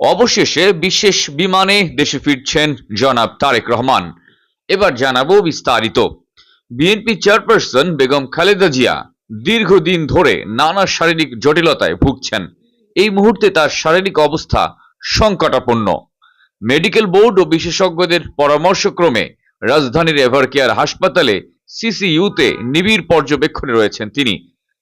অবশেষে বিশেষ বিমানে দেশে ফিরছেন জনাব তারেক রহমান। এবার জানাব বিস্তারিত। বিএনপি চেয়ারপারসন বেগম খালেদা জিয়া দীর্ঘদিন ধরে নানা শারীরিক জটিলতায় ভুগছেন। এই মুহূর্তে তার শারীরিক অবস্থা সংকটাপন্ন। মেডিকেল বোর্ড ও বিশেষজ্ঞদের পরামর্শক্রমে রাজধানীর এভারকেয়ার হাসপাতালে সিসিইউতে নিবিড় পর্যবেক্ষণে রয়েছেন তিনি।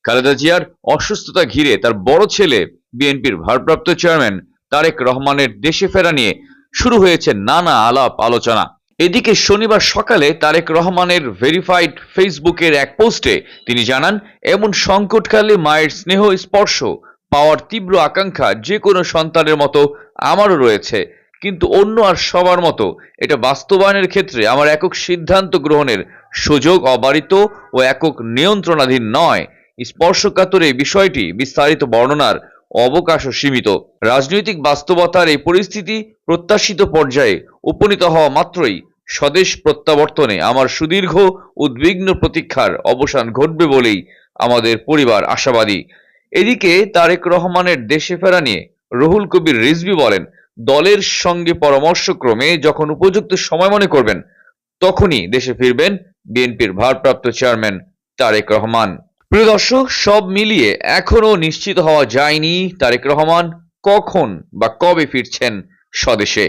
খালেদা জিয়ার অসুস্থতা ঘিরে তার বড় ছেলে বিএনপির ভারপ্রাপ্ত চেয়ারম্যান তারেক রহমানের দেশে ফেরা নিয়ে শুরু হয়েছে নানা আলাপ আলোচনা। এদিকে শনিবার সকালে তারেক রহমানের ভেরিফাইড ফেসবুকের এক পোস্টে তিনি জানান, এমন সংকটকালে মায়ের স্নেহ স্পর্শ পাওয়ার তীব্র আকাঙ্ক্ষা যে কোনো সন্তানের মতো আমারও রয়েছে। কিন্তু অন্য আর সবার মতো এটা বাস্তবায়নের ক্ষেত্রে আমার একক সিদ্ধান্ত গ্রহণের সুযোগ অবারিত ও একক নিয়ন্ত্রণাধীন নয়। স্পর্শকাতর এই বিষয়টি বিস্তারিত বর্ণনার অবকাশও সীমিত। রাজনৈতিক বাস্তবতার এই পরিস্থিতি প্রত্যাশিত পর্যায়ে উপনীত হওয়া মাত্রই স্বদেশ প্রত্যাবর্তনে আমার সুদীর্ঘ, উদ্বিগ্ন প্রতীক্ষার অবসান ঘটবে বলেই আমাদের পরিবার আশাবাদী। এদিকে তারেক রহমানের দেশে ফেরা নিয়ে রুহুল কবির রিজভি বলেন, দলের সঙ্গে পরামর্শক্রমে যখন উপযুক্ত সময় মনে করবেন, তখনই দেশে ফিরবেন বিএনপির ভারপ্রাপ্ত চেয়ারম্যান তারেক রহমান। প্রিয় দর্শক, সব মিলিয়ে এখনও নিশ্চিত হওয়া যায়নি তারেক রহমান কখন বা কবে ফিরছেন স্বদেশে।